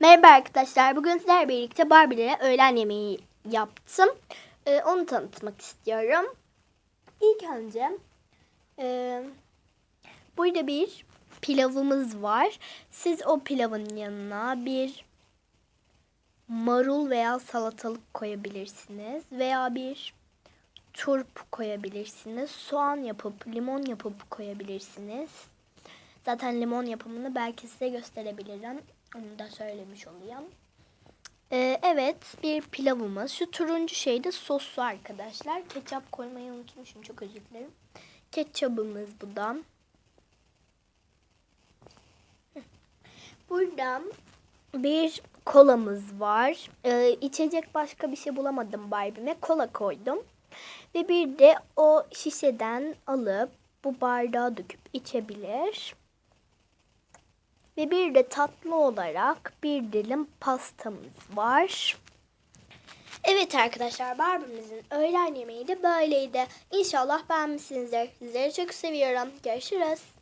Merhaba arkadaşlar. Bugün sizlerle birlikte Barbie'lere öğlen yemeği yaptım. Ee, onu tanıtmak istiyorum. İlk önce e, burada bir pilavımız var. Siz o pilavın yanına bir marul veya salatalık koyabilirsiniz. Veya bir turp koyabilirsiniz. Soğan yapıp limon yapıp koyabilirsiniz. Zaten limon yapımını belki size gösterebilirim. Onu da söylemiş olayım. Ee, evet bir pilavımız. Şu turuncu şey de soslu arkadaşlar. Ketçap koymayı unutmuşum. Çok özür dilerim. Ketçabımız bu da. Hı. Burada bir kolamız var. Ee, içecek başka bir şey bulamadım Barbie'me. Kola koydum. Ve bir de o şişeden alıp bu bardağa döküp içebilir. Ve bir de tatlı olarak bir dilim pastamız var. Evet arkadaşlar Barbie'mizin öğlen yemeği de böyleydi. İnşallah beğenmişsinizdir. Sizleri çok seviyorum. Görüşürüz.